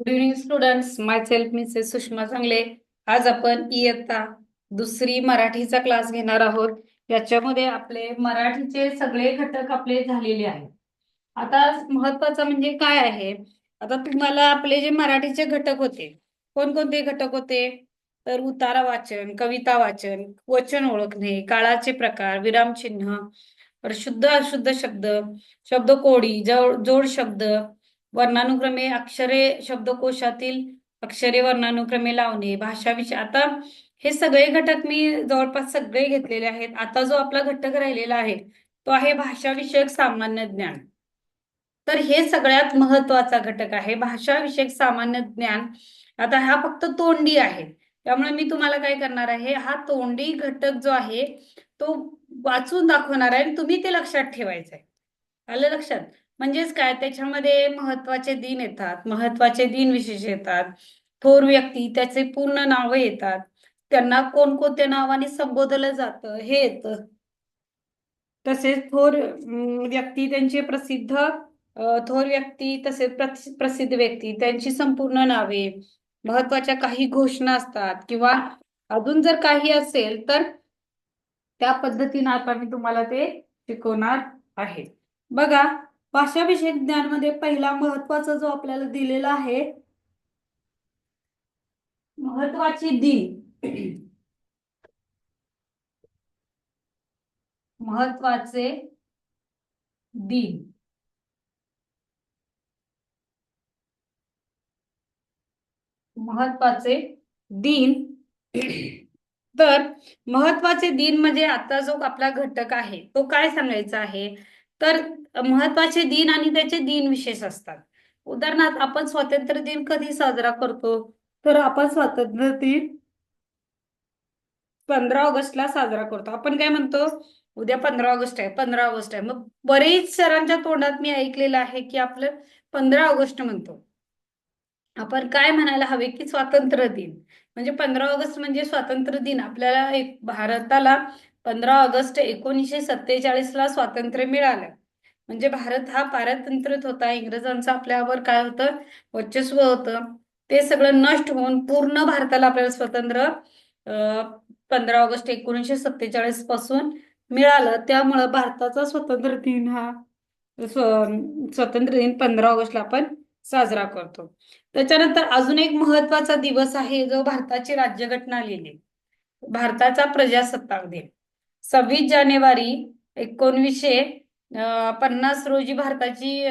Good evening students myself Mrs Sushma चांगले आज आपण इयत्ता दुसरी मराठीचा क्लास घेणार आहोत. याच्यामध्ये आपले मराठीचे सगळे घटक आपले झालेले आहेत. आता महत्वाचं म्हणजे काय आहे? आता तुम्हाला आपले जे मराठीचे घटक होते कोणकोणते घटक होते? तर उतारा वाचन कविता वाचन वचन ओळखणे काळाचे प्रकार विरामचिन्ह शुद्ध अशुद्ध शब्द शब्द कोडी जोड शब्द वर्णानुक्रमे अक्षरे शब्दकोशातील अक्षरे वर्णानुक्रमे लावणे भाषा विषय. आता हे सगळे घटक मी जवळपास सगळे घेतलेले आहेत. आता जो आपला घटक राहिलेला आहे तो आहे भाषाविषयक सामान्य ज्ञान. तर हे सगळ्यात महत्त्वाचा घटक आहे भाषाविषयक सामान्य ज्ञान. आता हा फक्त तोंडी आहे. त्यामुळे मी तुम्हाला काय करणार आहे हा तोंडी घटक जो आहे तो वाचून दाखवणार आहे आणि तुम्ही ते लक्षात ठेवायचं आहे आलं लक्षात? म्हणजेच काय? त्याच्यामध्ये महत्त्वाचे दिन येतात महत्त्वाचे दिन विशेष येतात थोर व्यक्ती त्याचे पूर्ण नाव येतात त्यांना कोणकोणत्या नावाने संबोधलं जातं हे येतं. तसेच थोर व्यक्ती त्यांचे प्रसिद्ध थोर व्यक्ती तसेच प्रसिद्ध व्यक्ती त्यांची संपूर्ण नावे महत्त्वाच्या काही घोषणा असतात किंवा अजून जर काही असेल तर त्या पद्धतीनं आता मी तुम्हाला ते शिकवणार आहे. बघा भाषाविषयक ज्ञानमध्ये मध्ये पहिला महत्त्वाचा जो आपल्याला दिलेला आहे महत्वाची दिन महत्त्वाचे दिन महत्त्वाचे दिन. तर महत्त्वाचे दिन म्हणजे आता जो आपला घटक आहे तो काय सांगायचा आहे? तर महत्त्वाचे दिन आणि त्याचे दिन विशेष असतात. उदाहरणार्थ आपण स्वातंत्र्य दिन कधी साजरा करतो? तर आपण स्वातंत्र्य दिन पंधरा ऑगस्टला साजरा करतो. आपण काय म्हणतो? उद्या पंधरा ऑगस्ट आहे पंधरा ऑगस्ट आहे. मग बरेच सरांच्या तोंडात मी ऐकलेलं आहे की आपलं पंधरा ऑगस्ट म्हणतो. आपण काय म्हणायला हवे की स्वातंत्र्य दिन? म्हणजे पंधरा ऑगस्ट म्हणजे स्वातंत्र्य दिन. आपल्याला एक भारताला पंधरा ऑगस्ट एकोणीसशे सत्तेचाळीसला स्वातंत्र्य मिळालं. म्हणजे भारत हा पारतंत्रित होता. इंग्रजांचं आपल्यावर काय होतं? वर्चस्व होतं. ते सगळं नष्ट होऊन पूर्ण भारताला आपल्याला स्वतंत्र पंधरा ऑगस्ट एकोणीसशे सत्तेचाळीसपासून मिळालं. त्यामुळं भारताचा स्वतंत्र दिन हा स्वतंत्र दिन पंधरा ऑगस्टला आपण साजरा करतो. त्याच्यानंतर अजून एक महत्त्वाचा दिवस आहे जो भारताची राज्यघटना लिहिली भारताचा प्रजासत्ताक दिन. सव्वीस जानेवारी एकोणवीसशे पन्नास रोजी भारताची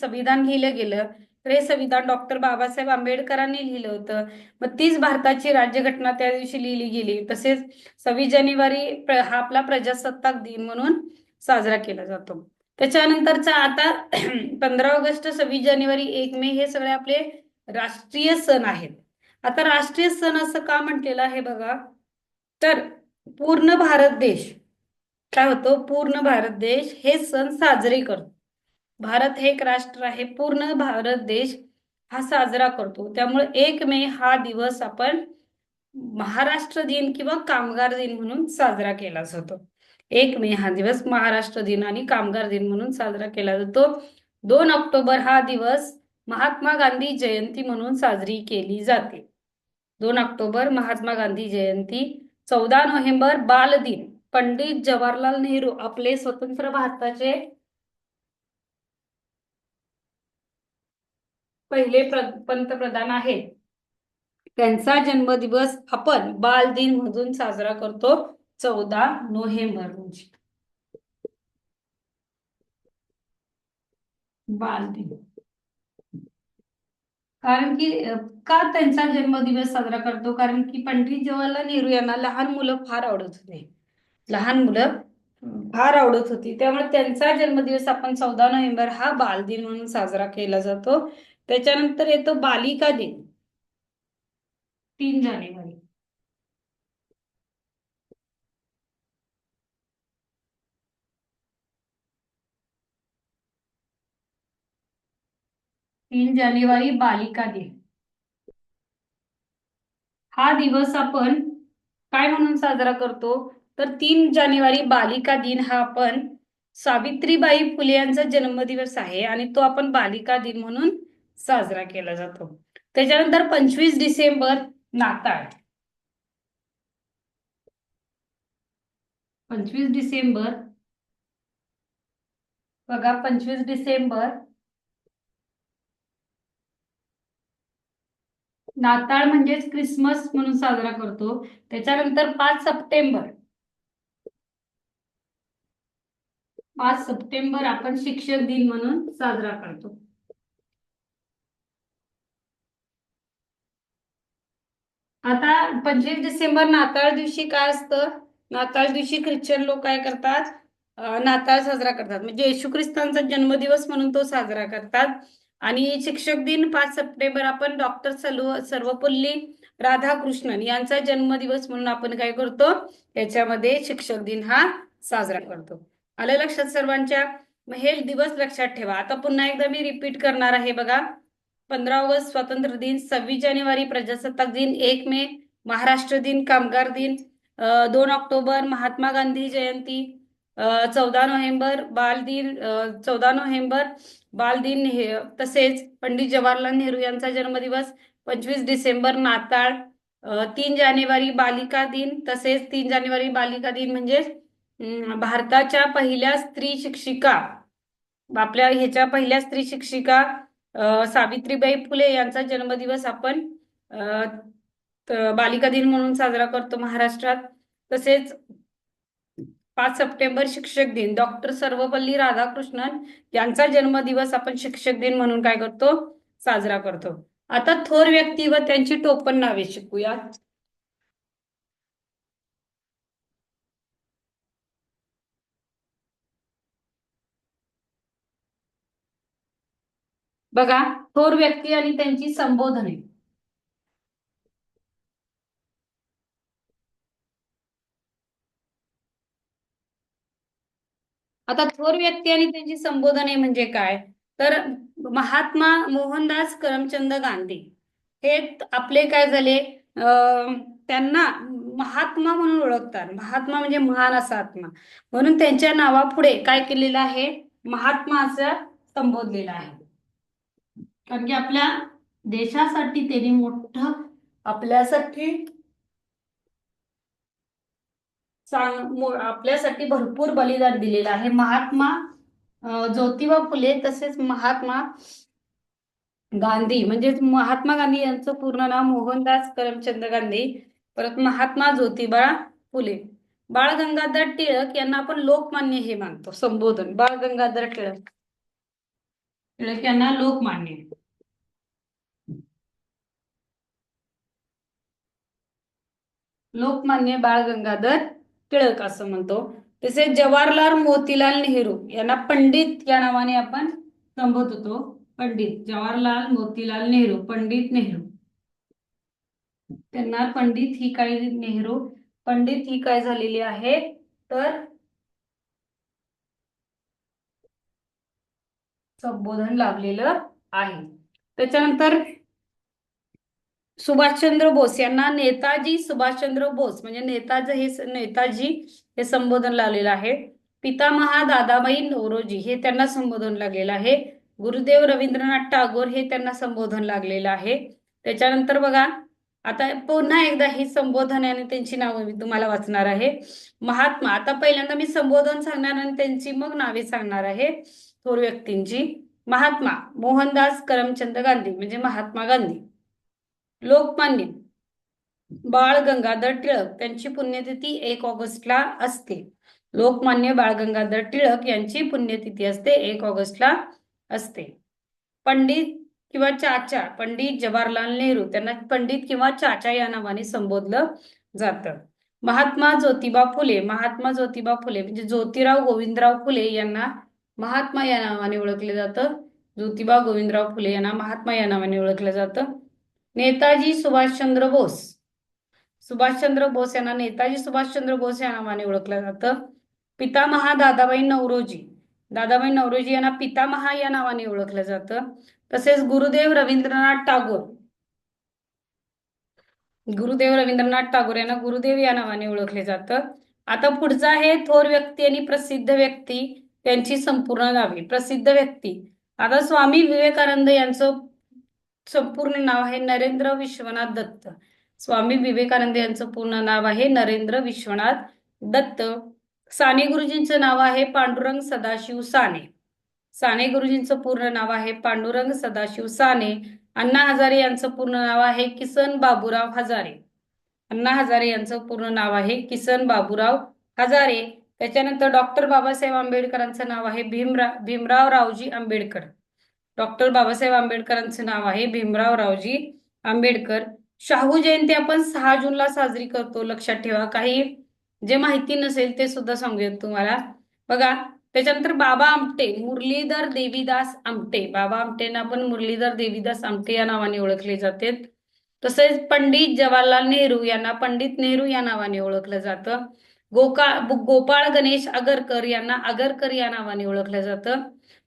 संविधान लिहिलं गेलं. तर हे संविधान डॉक्टर बाबासाहेब आंबेडकरांनी लिहिलं होतं. मग तीच भारताची राज्यघटना त्या दिवशी लिहिली गेली. तसेच सव्वीस जानेवारी हा आपला प्रजासत्ताक दिन म्हणून साजरा केला जातो. त्याच्यानंतरचा आता पंधरा ऑगस्ट सव्वीस जानेवारी एक मे हे सगळे आपले राष्ट्रीय सण आहेत. आता राष्ट्रीय सण असं का म्हटलेलं आहे बघा. तर पूर्ण भारत देश. काय होतो? पूर्ण भारत देश हे सण साजरे करतो. भारत हे एक राष्ट्र आहे. पूर्ण भारत देश हा साजरा करतो. त्यामुळे एक मे हा दिवस आपण महाराष्ट्र दिन किंवा कामगार दिन म्हणून साजरा केला जातो. एक मे हा दिवस महाराष्ट्र दिन आणि कामगार दिन म्हणून साजरा केला जातो. दोन ऑक्टोबर हा दिवस महात्मा गांधी जयंती म्हणून साजरी केली जाते. दोन ऑक्टोबर महात्मा गांधी जयंती चौदा नोव्हेंबर बाल दिन. पंडित जवाहरलाल नेहरू आपले स्वतंत्र भारताचे पहिले पंतप्रधान आहेत. त्यांचा जन्मदिवस आपण बाल दिन मधून साजरा करतो चौदा नोव्हेंबर रोजी. बाल दिन. कारण की का त्यांचा जन्मदिवस साजरा करतो? कारण की पंडित जवाहरलाल नेहरू यांना लहान मुलं फार आवडत होते. लहान मुलं फार आवडत होती. त्यामुळे त्यांचा जन्मदिवस आपण चौदा नोव्हेंबर हा बालदिन म्हणून साजरा केला जातो. त्याच्यानंतर येतो बालिका दिन. तीन जानेवारी. तीन जानेवारी बालिका दिन. हा दिवस आपण काय म्हणून साजरा करतो? तर तीन जानेवारी बालिका दिन हा आपण सावित्रीबाई फुले यांचा जन्मदिवस आहे आणि तो आपण बालिका दिन म्हणून साजरा केला जातो. त्याच्यानंतर पंचवीस डिसेंबर नाताळ. पंचवीस डिसेंबर. बघा पंचवीस डिसेंबर नाताळ म्हणजेच क्रिसमस म्हणून साजरा करतो. त्याच्यानंतर पाच सप्टेंबर. पाच सप्टेंबर आपण शिक्षक दिन म्हणून साजरा करतो. आता पंचवीस डिसेंबर नाताळ दिवशी काय असतं? नाताळ दिवशी ख्रिश्चन लोक काय करतात? नाताळ साजरा करतात. म्हणजे येशू ख्रिस्तांचा जन्मदिवस म्हणून तो साजरा करतात. आणि शिक्षक दिन पाच सप्टेंबर आपण डॉक्टर सर्व सर्वपल्ली राधाकृष्णन यांचा जन्मदिवस म्हणून आपण काय करतो? याच्यामध्ये शिक्षक दिन हा साजरा करतो. आलं लक्षात सर्वांच्या? हे दिवस लक्षात ठेवा. आता पुन्हा एकदा मी रिपीट करणार आहे बघा. पंधरा ऑगस्ट स्वातंत्र्य दिन सव्वीस जानेवारी प्रजासत्ताक दिन एक मे महाराष्ट्र दिन कामगार दिन दोन ऑक्टोबर महात्मा गांधी जयंती चौदा नोव्हेंबर बाल दिन चौदा नोव्हेंबर बालदिन तसेच पंडित जवाहरलाल नेहरू यांचा जन्मदिवस पंचवीस डिसेंबर नाताळ तीन जानेवारी बालिका दिन तसेच तीन जानेवारी बालिका दिन म्हणजे भारताच्या पहिल्या स्त्री शिक्षिका आपल्या ह्याच्या पहिल्या स्त्री शिक्षिका सावित्रीबाई फुले यांचा जन्मदिवस आपण बालिका दिन म्हणून साजरा करतो महाराष्ट्रात. तसेच पाच सप्टेंबर शिक्षक दिन. डॉक्टर सर्वपल्ली राधाकृष्णन यांचा जन्मदिवस आपण शिक्षक दिन म्हणून काय करतो? साजरा करतो. आता थोर व्यक्ती व त्यांची टोपण नावे शिकूया बघा थोर व्यक्ती आणि त्यांची संबोधने. आता थोर व्यक्ती आणि त्यांची संबोधने म्हणजे काय? तर महात्मा मोहनदास करमचंद गांधी हे आपले काय झाले? त्यांना महात्मा म्हणून ओळखतात. महात्मा म्हणजे महान असा आत्मा. म्हणून त्यांच्या नावापुढे काय केलेलं आहे? महात्मा असं संबोधलेलं आहे. कारण की आपल्या देशासाठी त्यांनी मोठं आपल्यासाठी आपल्यासाठी भरपूर बलिदान दिलेलं आहे. महात्मा ज्योतिबा फुले तसेच महात्मा गांधी म्हणजे महात्मा गांधी यांचं पूर्ण नाव मोहनदास करमचंद गांधी परत महात्मा ज्योतिबा फुले. बाळ गंगाधर टिळक यांना आपण लोकमान्य हे मानतो संबोधन. बाळ गंगाधर टिळक. टिळक यांना लोकमान्य. लोकमान्य बाळ गंगाधर टिळक असं म्हणतो. तसेच जवाहरलाल मोतीलाल नेहरू यांना पंडित या नावाने आपण संबोधतो पंडित जवाहरलाल मोतीलाल नेहरू पंडित नेहरू. त्यांना पंडित ही काय नेहरू? पंडित ही काय झालेली आहे? तर संबोधन लाभलेलं आहे. त्याच्यानंतर सुभाषचंद्र बोस यांना नेताजी सुभाषचंद्र बोस म्हणजे नेताजी हे नेताजी हे संबोधन लावलेलं आहे. पितामहा दादाबाई नवरोजी हे त्यांना संबोधन लागलेलं आहे. गुरुदेव रवींद्रनाथ टागोर हे त्यांना संबोधन लागलेलं आहे. त्याच्यानंतर बघा आता पुन्हा एकदा ही संबोधन आणि त्यांची नावं मी तुम्हाला वाचणार आहे. महात्मा आता पहिल्यांदा मी संबोधन सांगणार आणि त्यांची मग नावे सांगणार आहे. थोर व्यक्तींची. महात्मा मोहनदास करमचंद गांधी म्हणजे महात्मा गांधी. लोकमान्य बाळ गंगाधर टिळक त्यांची पुण्यतिथी एक ऑगस्टला असते. लोकमान्य बाळ गंगाधर टिळक यांची पुण्यतिथी असते एक ऑगस्टला असते. पंडित किंवा चाचा पंडित जवाहरलाल नेहरू त्यांना पंडित किंवा चाचा या नावाने संबोधलं जातं. महात्मा ज्योतिबा फुले महात्मा ज्योतिबा फुले म्हणजे ज्योतिराव गोविंदराव फुले यांना महात्मा या नावाने ओळखले जातं. ज्योतिबा गोविंदराव फुले यांना महात्मा या नावाने ओळखलं जातं. नेताजी सुभाषचंद्र बोस. सुभाषचंद्र बोस यांना नेताजी सुभाषचंद्र बोस या नावाने ओळखलं जातं. पितामहा दादाबाई नवरोजी. दादाबाई नवरोजी यांना पितामहा या नावाने ओळखलं जातं. तसेच गुरुदेव रवींद्रनाथ टागोर. गुरुदेव रवींद्रनाथ टागोर यांना गुरुदेव या नावाने ओळखले जातं. आता पुढचं आहे थोर व्यक्ती आणि प्रसिद्ध व्यक्ती. त्यांची संपूर्ण नावे. प्रसिद्ध व्यक्ती. आता स्वामी विवेकानंद यांचं संपूर्ण नाव आहे नरेंद्र विश्वनाथ दत्त. स्वामी विवेकानंद यांचं पूर्ण नाव आहे नरेंद्र विश्वनाथ दत्त. साने गुरुजींचं नाव आहे पांडुरंग सदाशिव साने. साने गुरुजींचं पूर्ण नाव आहे पांडुरंग सदाशिव साने. अण्णा हजारे यांचं पूर्ण नाव आहे किसन बाबूराव हजारे. अण्णा हजारे यांचं पूर्ण नाव आहे किसन बाबूराव हजारे. त्याच्यानंतर डॉक्टर बाबासाहेब आंबेडकरांचं नाव आहे भीमराव भीमराव रावजी आंबेडकर. डॉक्टर बाबासाहेब आंबेडकरांचं नाव आहे. भीमराव रावजी आंबेडकर. शाहू जयंती आपण सहा जूनला साजरी करतो. लक्षात ठेवा. काही जे माहिती नसेल ते सुद्धा सांगूयात तुम्हाला. बघा त्याच्यानंतर बाबा आमटे मुरलीधर देवीदास आमटे. बाबा आमटेंना पण मुरलीधर देवीदास आमटे या नावाने ओळखले जाते तसेच पंडित जवाहरलाल नेहरू यांना पंडित नेहरू या नावाने ओळखलं जातं. गोका गोपाळ गणेश आगरकर यांना आगरकर या नावाने ओळखलं जातं.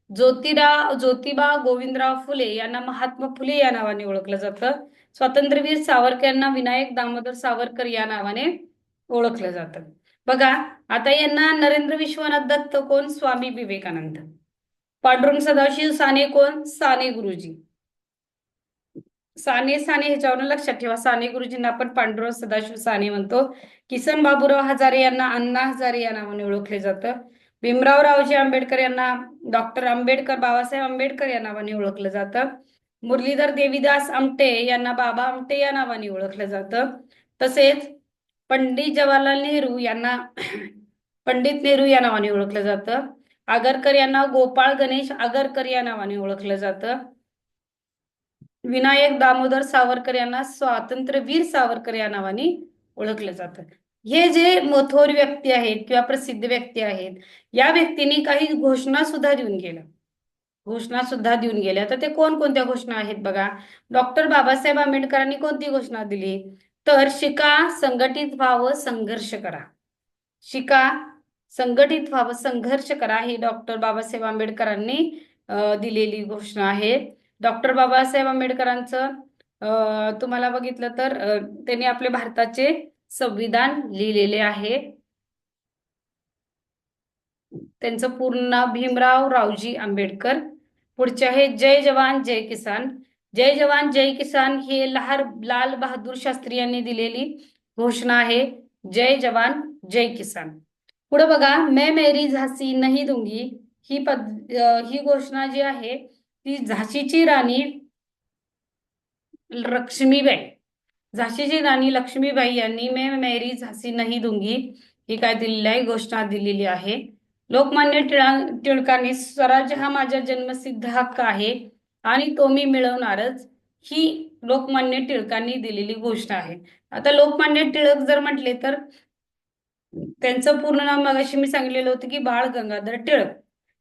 ज्योतिरा ज्योतिबा गोविंदराव फुले यांना महात्मा फुले या नावाने ओळखलं जातं. स्वातंत्र्यवीर सावरकर यांना विनायक दामोदर सावरकर या नावाने ओळखलं जातं. बघा आता यांना नरेंद्र विश्वनाथ दत्त कोण स्वामी विवेकानंद. पांडुरंग सदाशिव साने कोण साने गुरुजी. साने साने ह्याच्यावर लक्षात ठेवा. साने गुरुजींना आपण पांडुरंग सदाशिव साने म्हणतो. किसन बाबूराव हजारे यांना अण्णा हजारे या नावाने ओळखले जातं. भीमराव रावजी आंबेडकर यांना डॉक्टर आंबेडकर बाबासाहेब आंबेडकर या नावाने ओळखलं जातं. मुरलीधर देवीदास आमटे यांना बाबा आमटे या नावाने ओळखलं जातं. तसेच पंडित जवाहरलाल नेहरू यांना पंडित नेहरू या नावाने ओळखलं जातं. आगरकर यांना गोपाळ गणेश आगरकर या नावाने ओळखलं जातं. विनायक दामोदर सावरकर यांना स्वातंत्र्यवीर सावरकर या नावाने ओळखलं जातं. हे जे मथोर व्यक्ती आहेत किंवा प्रसिद्ध व्यक्ती आहेत या व्यक्तींनी काही घोषणा सुद्धा देऊन गेल्या. घोषणा सुद्धा देऊन गेल्या. तर ते कोणकोणत्या घोषणा आहेत बघा? डॉक्टर बाबासाहेब आंबेडकरांनी कोणती घोषणा दिली? तर शिका संघटित व्हावं संघर्ष करा. शिका संघटित व्हावं संघर्ष करा ही डॉक्टर बाबासाहेब आंबेडकरांनी दिलेली घोषणा आहे डॉक्टर बाबासाहेब आंबेडकरांचं तुम्हाला बघितलं तर त्यांनी आपले भारताचे संविधान लिहिलेले आहे. त्यांचं पूर्ण नाव भीमराव रावजी आंबेडकर. पुढचे आहे जय जवान जय किसान. जय जवान जय किसान हे लहार लाल बहादूर शास्त्री यांनी दिलेली घोषणा आहे. जय जवान जय किसान. पुढे बघा मैं मेरी झाशी नाही दूंगी. ही पद ही घोषणा जी आहे ती झाशीची राणी लक्ष्मीबाई. झाशीची राणी लक्ष्मीबाई यांनी मे मेरी झाशी नाही दुंगी ही काय दिलेली आहे घोषणा दिलेली आहे. लोकमान्य टिळकांनी स्वराज्य हा माझा जन्मसिद्ध हक्क आहे आणि तो मी मिळवणारच ही लोकमान्य टिळकांनी दिलेली घोषणा आहे. आता लोकमान्य टिळक जर म्हटले तर त्यांचं पूर्ण नाव मगाशी मी सांगितलेलं होतं की बाळ गंगाधर टिळक.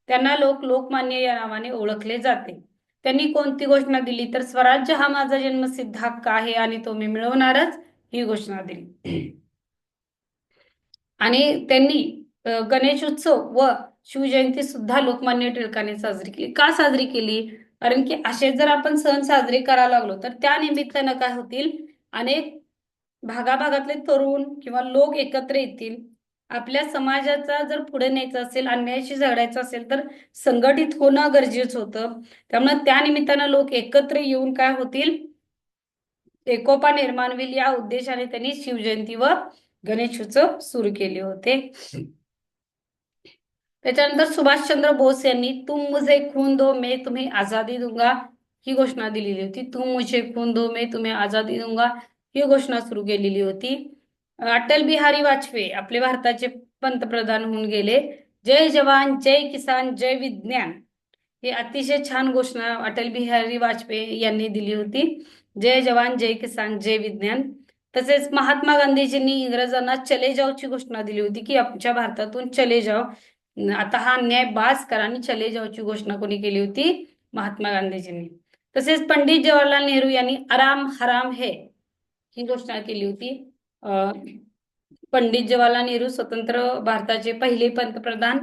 त्यांना लोक लोकमान्य या नावाने ओळखले जाते. त्यांनी कोणती घोषणा दिली? तर स्वराज्य हा माझा जन्मसिद्ध हक्क आहे आणि तो मी मिळवणारच ही घोषणा दिली. आणि त्यांनी गणेश उत्सव व शिवजयंती सुद्धा लोकमान्य टिळकाने साजरी केली. का साजरी केली? कारण की असे जर आपण सण साजरे करायला लागलो तर त्या निमित्तानं काय होतील? अनेक भागाभागातले तरुण किंवा लोक एकत्र येतील. आपल्या समाजाचा जर पुढे न्यायचं असेल अन्यायाशी झगडायचं असेल तर संघटित होणं गरजेचं होतं. त्यामुळे त्या निमित्तानं लोक एकत्र येऊन काय होतील? एकोपा निर्माण होईल या उद्देशाने त्यांनी शिवजयंती व गणेश उत्सव सुरू केले होते. त्याच्यानंतर सुभाषचंद्र बोस यांनी तुम मुझे खून दो मे तुम्ही आझादी दूंगा ही घोषणा दिलेली होती. तुम मुझे खून दो मे तुम्ही आझादी दूंगा ही घोषणा सुरू केलेली होती. अटल बिहारी वाजपेयी आपले भारताचे पंतप्रधान होऊन गेले. जय जवान जय किसान जय विज्ञान. हे अतिशय छान घोषणा अटल बिहारी वाजपेयी यांनी दिली होती. जय जवान जय किसान जय विज्ञान. तसेच महात्मा गांधीजींनी इंग्रजांना चले जावची घोषणा दिली होती की आमच्या भारतातून चले जाव आता हा अन्याय बास करा आणि चले जावची घोषणा कोणी केली होती? महात्मा गांधीजींनी. तसेच पंडित जवाहरलाल नेहरू यांनी आराम हराम हे ही घोषणा केली होती. पंडित जवाहरलाल नेहरू स्वतंत्र भारताचे पहिले पंतप्रधान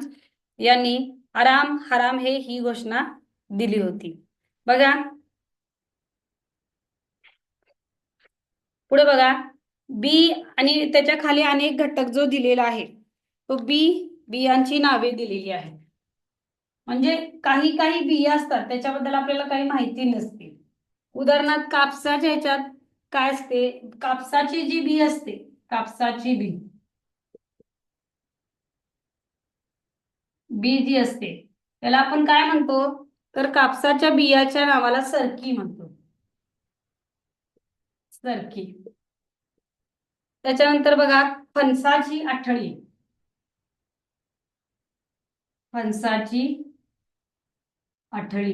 यांनी आराम हराम हे ही घोषणा दिली होती. बघा. पुढे बघा. बी आणि त्याच्याखाली अनेक घटक जो दिलेला आहे तो बी बियांची नावे दिलेली आहेत. म्हणजे काही काही बिया असतात त्याच्याबद्दल आपल्याला काही माहिती नसते. उदाहरणार्थ कापसाच्या ह्याच्यात काय असते? कापसाची जी बी असते कापसाची बी. बी जी असते. त्याला आपण काय म्हणतो? तर कापसाच्या बियाच्या नावाला सरकी म्हणतो. सरकी. त्याच्यानंतर बघा फणसाची आठळी. फणसाची आठळी.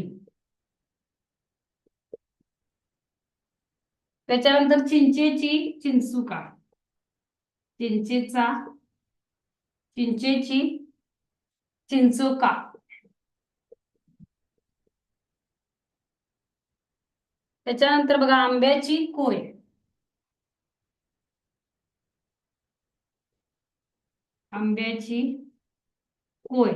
त्याच्यानंतर चिंचेची चिंचुका. चिंचेचा चिंचेची चिंचुका. त्याच्यानंतर बघा आंब्याची कोय. आंब्याची कोय.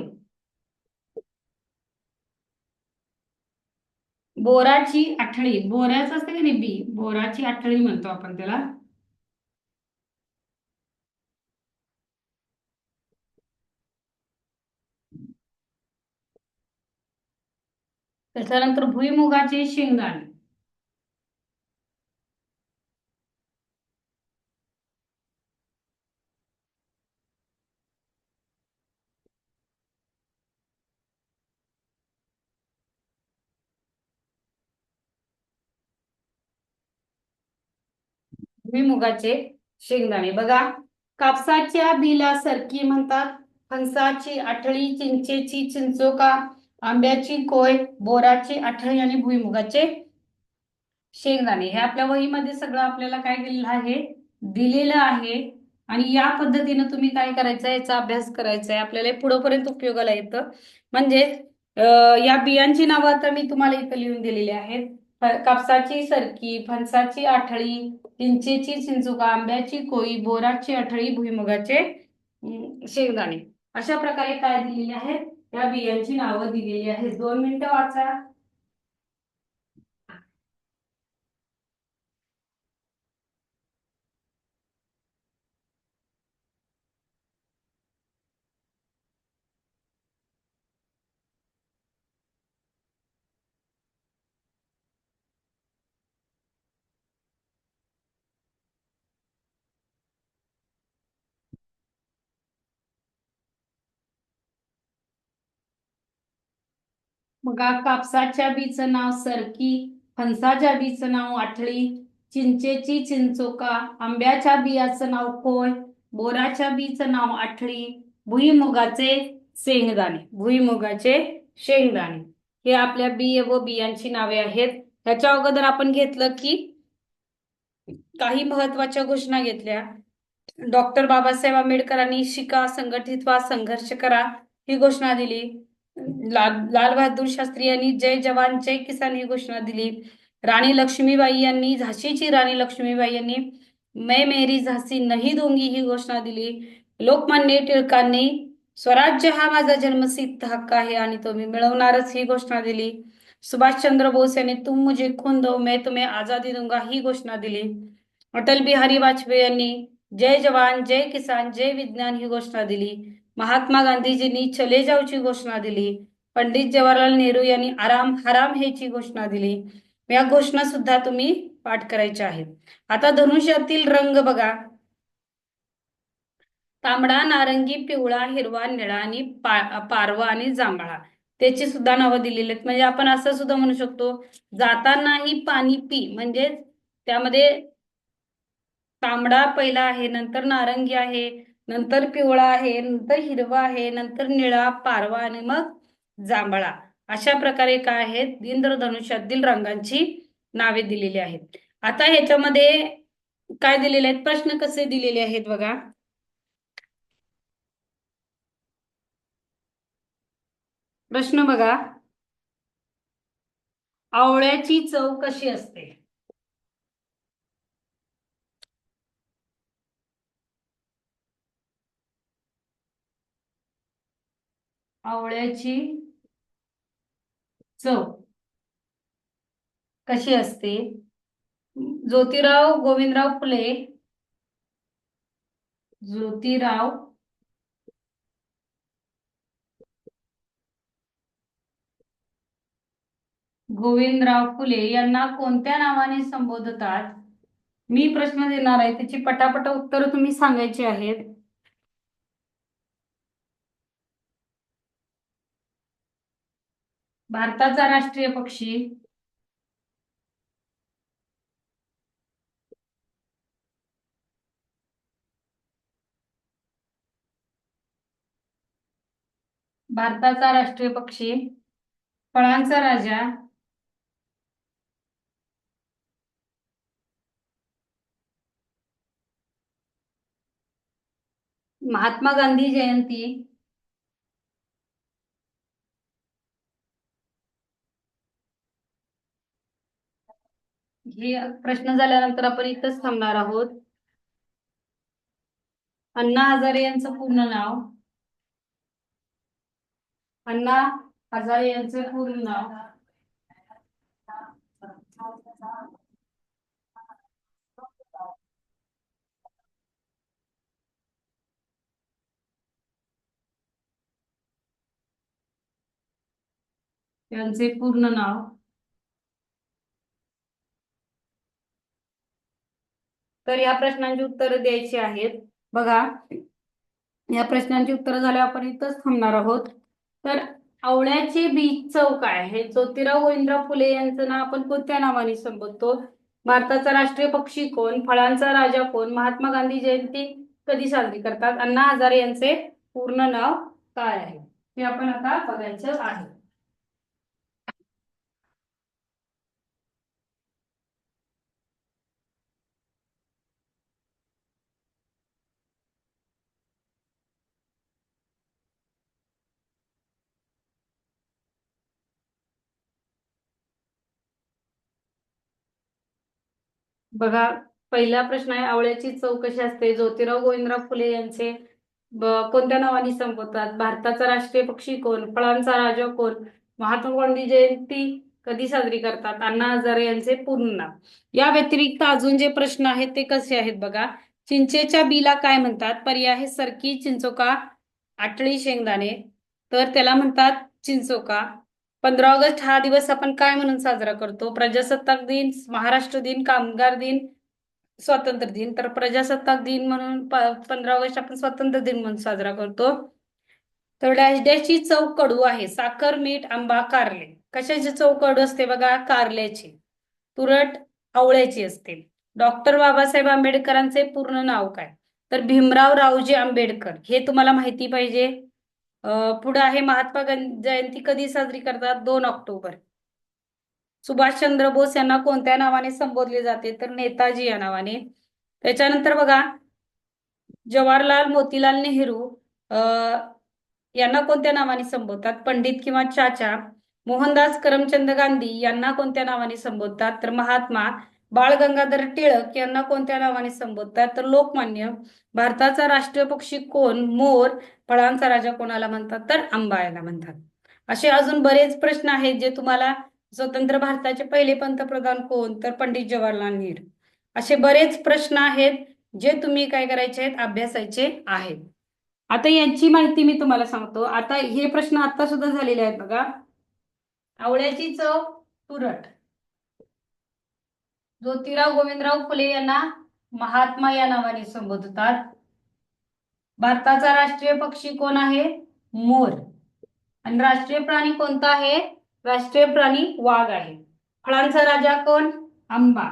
बोराची आठळी बोऱ्याच असते की नाही बी? बोराची आठळी म्हणतो आपण त्याला. त्याच्यानंतर भुईमुगाची शेंगदाणे. भुईमुगाचे शेंगदाणे. बघा कापसाच्या बिला सरकी म्हणतात. फणसाची आठळी चिंचेची चिंचोका आंब्याची कोय बोराची आठळी आणि भुईमुगाचे शेंगदाणे. हे आपल्या वहीमध्ये सगळं आपल्याला काय दिलेलं आहे? दिलेलं आहे. आणि या पद्धतीनं तुम्ही काय करायचं याचा अभ्यास करायचा आहे आपल्याला पुढंपर्यंत उपयोगाला येतं. म्हणजे या बियांची नावं आता मी तुम्हाला इथं लिहून दिलेली आहेत. कापसाची सरकी फणसाची आठळी लिंचेची चिंचुका आंब्याची कोई बोराची आठळी भुईमुगाचे शेंगदाणे. अशा प्रकारे काय दिलेले आहेत. या बियांची नावं दिलेली आहेत. दोन मिनिटं वाचा. मग कापसाच्या बीचं नाव सरकी फणसाच्या बीचं नाव आठळी चिंचेची चिंचोका आंब्याच्या बियाचं नाव कोय बोराच्या बीचं नाव आठळी भुईमुगाचे शेंगदाणे भुईमुगाचे शेंगदाणे. हे आपल्या बी व बियांची नावे आहेत. ह्याच्या अगोदर आपण घेतलं की काही महत्त्वाच्या घोषणा घेतल्या. डॉक्टर बाबासाहेब आंबेडकरांनी शिका संघटित व्हा संघर्ष करा ही घोषणा दिली. लाल लाल बहादूर शास्त्री यांनी जय जवान, जय किसान ही घोषणा दिली. राणी लक्ष्मीबाई यांनी, झाशीची राणी लक्ष्मीबाई यांनी, मै मेरी झाशी नाही दोंगी ही घोषणा दिली. लोकमान्य टिळकांनी, स्वराज्य हा माझा जन्मसिद्ध हक्क आहे आणि तो मी मिळवणारच ही घोषणा दिली. सुभाषचंद्र बोस यांनी, तुम मुझे खून दो, मैं तुम्हें आज़ादी दूँगा ही घोषणा दिली. अटल बिहारी वाजपेयी यांनी, जय जवान, जय किसान, जय विज्ञान ही घोषणा दिली. महात्मा गांधीजींनी चले जाऊची घोषणा दिली. पंडित जवाहरलाल नेहरू यांनी आराम हराम हेची घोषणा दिली. या घोषणा सुद्धा तुम्ही पाठ करायच्या आहेत. आता धनुष्यातील रंग बघा. तांबडा नारंगी पिवळा हिरवा निळा आणि पारवा आणि जांभळा. त्याची सुद्धा नावं दिलेली आहेत. म्हणजे आपण असं सुद्धा म्हणू शकतो जातानाही पाणी पी म्हणजे त्यामध्ये तांबडा पहिला आहे नंतर नारंगी आहे नंतर पिवळा आहे नंतर हिरवा आहे नंतर निळा पारवा आणि मग जांभळा. अशा प्रकारे काय आहेत? इंद्रधनुष्यातील रंगांची नावे दिलेली आहेत. आता ह्याच्यामध्ये काय दिलेले आहेत? प्रश्न कसे दिलेले आहेत बघा. प्रश्न बघा. आवळ्याची चव कशी असते? आवळ्याची चव कशी असते? ज्योतिराव गोविंदराव फुले. ज्योतिराव गोविंदराव फुले यांना कोणत्या नावाने संबोधतात? मी प्रश्न देणार आहे. त्याची पटापट उत्तर तुम्ही सांगायची आहेत. भारताचा राष्ट्रीय पक्षी? भारताचा राष्ट्रीय पक्षी? फळांचा राजा? महात्मा गांधी जयंती? हे प्रश्न झाल्यानंतर आपण इथंच थांबणार आहोत. अण्णा हजारे यांचं पूर्ण नाव. अण्णा हजारे यांचे पूर्ण नाव. यांचे पूर्ण नाव. तर या प्रश्नांची उत्तरं द्यायची आहेत. बघा या प्रश्नांची उत्तरं झाल्यावर आपण इथंच थांबणार आहोत. तर आवळ्याचे बीज चव काय आहे? ज्योतिराव गोविंदराव फुले यांचं नाव आपण कोणत्या नावाने संबोधतो? भारताचा राष्ट्रीय पक्षी कोण? फळांचा राजा कोण? महात्मा गांधी जयंती कधी साजरी करतात? अण्णा हजारे यांचे पूर्ण नाव काय आहे? हे आपण आता बघायचं आहे. बघा पहिला प्रश्न आहे आवळ्याची चौकशी असते? ज्योतिराव गोविंदराव फुले यांचे कोणत्या नावाने संबोधतात? भारताचा राष्ट्रीय पक्षी कोण? फळांचा राजा कोण? महात्मा गांधी जयंती कधी साजरी करतात? अण्णा हजारे यांचे पूर्ण नाव. या व्यतिरिक्त अजून जे प्रश्न आहेत ते कसे आहेत बघा. चिंचेच्या बीला काय म्हणतात? पर्याय सरकी चिंचोका आटळी शेंगदाणे. तर त्याला म्हणतात चिंचोका. पंधरा ऑगस्ट हा दिवस आपण काय म्हणून साजरा करतो? प्रजासत्ताक दिन महाराष्ट्र दिन कामगार दिन स्वातंत्र्य दिन. तर प्रजासत्ताक दिन म्हणून पंधरा ऑगस्ट आपण स्वातंत्र्य दिन म्हणून साजरा करतो. तर डॅश डॅशची चव कडू आहे. साखर मीठ आंबा कारले. कशाची चव कडू असते बघा? कारल्याची. तुरट आवळ्याची असते. डॉक्टर बाबासाहेब आंबेडकरांचे पूर्ण नाव काय? तर भीमराव रावजी आंबेडकर. हे तुम्हाला माहिती पाहिजे. पुढे आहे महात्मा जयंती कधी साजरी करतात? दोन ऑक्टोबर. सुभाषचंद्र बोस यांना कोणत्या नावाने संबोधले जाते? तर नेताजी या नावाने. त्याच्यानंतर बघा जवाहरलाल मोतीलाल नेहरू यांना कोणत्या नावाने संबोधतात? पंडित किंवा चाचा? मोहनदास करमचंद गांधी यांना कोणत्या नावाने संबोधतात? तर महात्मा बाळ गंगाधर टिळक यांना कोणत्या नावाने संबोधतात? तर लोकमान्य भारताचा राष्ट्रीय पक्षी कोण? मोर फळांचा राजा कोणाला म्हणतात? तर आंबाळ्याला याला म्हणतात. असे अजून बरेच प्रश्न आहेत जे तुम्हाला स्वतंत्र भारताचे पहिले पंतप्रधान कोण? तर पंडित जवाहरलाल नेहरू. असे बरेच प्रश्न आहेत जे तुम्ही काय करायचे आहेत? अभ्यासायचे आहेत. आता यांची माहिती मी तुम्हाला सांगतो. आता हे प्रश्न आता सुद्धा झालेले आहेत बघा. आवळ्याची चव तुरट. ज्योतिराव गोविंदराव फुले यांना महात्मा या नावाने संबोधतात. भारताचा राष्ट्रीय पक्षी कोण आहे? मोर. आणि राष्ट्रीय प्राणी कोणता आहे? राष्ट्रीय प्राणी वाघ आहे. फळांचा राजा कोण? आंबा.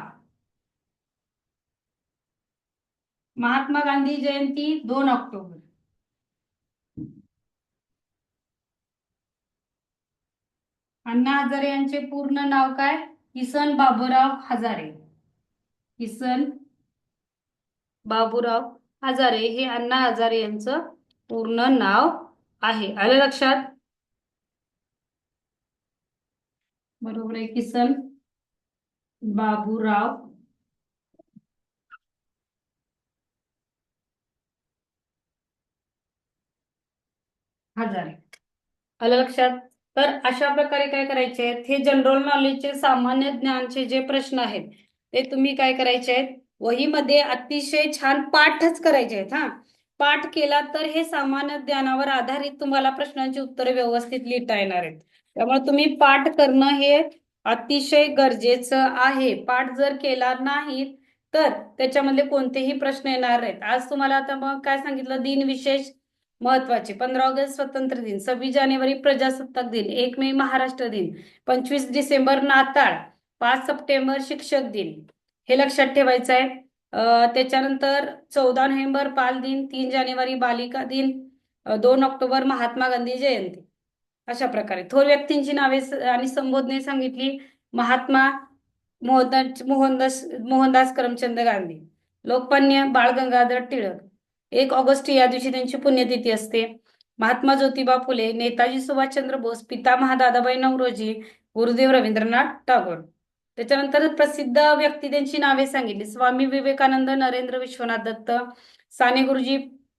महात्मा गांधी जयंती दोन ऑक्टोबर. अण्णा हजारे यांचे पूर्ण नाव काय? किसन बाबूराव हजारे. किसन बाबूराव हजारे हे अण्णा हजारे यांचं पूर्ण नाव आहे. आलं लक्षात? बरोबर आहे. किसन बाबूराव हजारे. आलं लक्षात? तर अशा प्रकारे काय करायचे आहेत? हे जनरल नॉलेजचे सामान्य ज्ञानचे जे प्रश्न आहेत ते तुम्ही काय करायचे आहेत? वहीमध्ये अतिशय छान पाठच करायचे आहेत हा. पाठ केला तर हे सामान्य ज्ञानावर आधारित तुम्हाला प्रश्नांची उत्तरे व्यवस्थित लिहिता येणार आहेत. त्यामुळे तुम्ही पाठ करणं हे अतिशय गरजेचं आहे. पाठ जर केला नाही तर त्याच्यामधले कोणतेही प्रश्न येणार नाहीत. आज तुम्हाला आता मग काय सांगितलं? दिन विशेष महत्त्वाचे पंधरा ऑगस्ट स्वतंत्र दिन सव्वीस जानेवारी प्रजासत्ताक दिन एक मे महाराष्ट्र दिन पंचवीस डिसेंबर नाताळ पाच सप्टेंबर शिक्षक दिन. हे लक्षात ठेवायचं आहे त्याच्यानंतर चौदा नोव्हेंबर बाल दिन तीन जानेवारी बालिका दिन दोन ऑक्टोबर महात्मा गांधी जयंती. अशा प्रकारे. थोर व्यक्तींची नावे आणि संबोधने सांगितली महात्मा मोहनदास मोहनदास मोहनदास करमचंद गांधी. लोकमान्य बाळ गंगाधर टिळक. एक ऑगस्ट या दिवशी त्यांची पुण्यतिथी असते. महात्मा ज्योतिबा फुले नेताजी सुभाषचंद्र बोस पितामहा दादाबाई नवरोजी गुरुदेव रवींद्रनाथ टागोर. त्याच्यानंतर प्रसिद्ध व्यक्ती त्यांची नावे सांगितली. स्वामी विवेकानंद नरेंद्र विश्वनाथ दत्त साने गुरुजी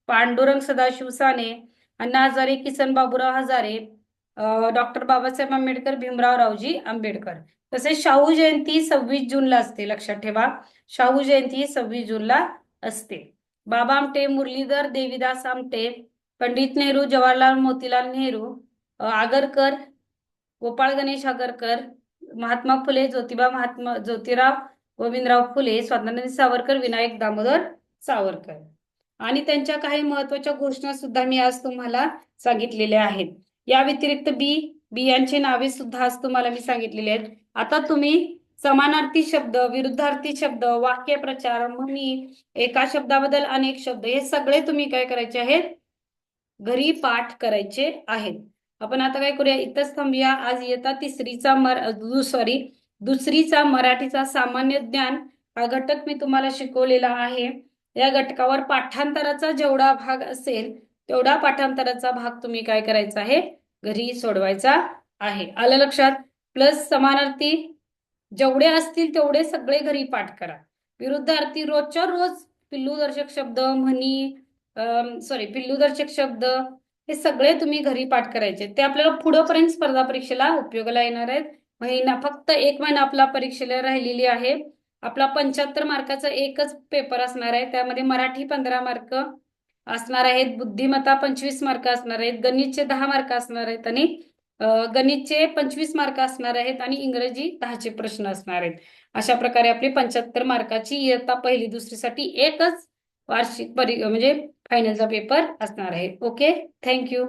पांडुरंग सदाशिव साने अण्णा हजारे किसन बाबूराव हजारे डॉक्टर बाबासाहेब आंबेडकर भीमराव रावजी आंबेडकर. तसेच शाहू जयंती सव्वीस जूनला असते लक्षात ठेवा. शाहू जयंती ही सव्वीस जूनला असते. बाबा आमटे मुरलीधर देवीदास आमटे पंडित नेहरू जवाहरलाल मोतीलाल नेहरू आगरकर गोपाळ गणेश आगरकर महात्मा फुले ज्योतिबा महात्मा ज्योतिराव गोविंदराव फुले स्वातंत्र्य सावरकर विनायक दामोदर सावरकर. आणि त्यांच्या काही महत्त्वाच्या घोषणा सुद्धा मी आज तुम्हाला सांगितलेल्या आहेत. या व्यतिरिक्त बी बियांचे नावे सुद्धा आज तुम्हाला मी सांगितलेली आहेत. आता तुम्ही समानार्थी शब्द विरुद्धार्थी शब्द वाक्यप्रचार म्हणी एका शब्दाबद्दल अनेक शब्द हे सगळे तुम्ही काय करायचे आहेत? घरी पाठ करायचे आहेत. आपण आता काय करूया? इथंच थांबूया. आज येता तिसरीचा मर सॉरी दुसरीचा मराठीचा सामान्य ज्ञान. हा घटक मी तुम्हाला शिकवलेला आहे. या घटकावर पाठांतराचा जेवढा भाग असेल तेवढा पाठांतराचा भाग तुम्ही काय करायचा आहे? घरी सोडवायचा आहे. आलं लक्षात? प्लस समानार्थी जेवढे असतील तेवढे सगळे घरी पाठ करा. विरुद्धार्थी रोजच्या रोज पिल्लूदर्शक शब्द म्हणी सॉरी पिल्लूदर्शक शब्द हे सगळे तुम्ही घरी पाठ करायचे. ते आपल्याला पुढेपर्यंत स्पर्धा परीक्षेला उपयोगाला येणार आहेत. महिना फक्त एक महिना आपला परीक्षेला राहिलेली आहे. आपला पंच्याहत्तर मार्काचा एकच पेपर असणार आहे. त्यामध्ये मराठी पंधरा मार्क असणार आहेत. बुद्धिमत्ता पंचवीस मार्क असणार आहेत. गणितचे दहा मार्क असणार आहेत आणि गणितचे पंचवीस मार्क असणार आहेत आणि इंग्रजी दहाचे प्रश्न असणार आहेत. अशा प्रकारे आपली पंच्याहत्तर मार्काची इयत्ता पहिली दुसरीसाठी एकच वार्षिक परी म्हणजे फायनलचा पेपर असणार आहे. Okay thank you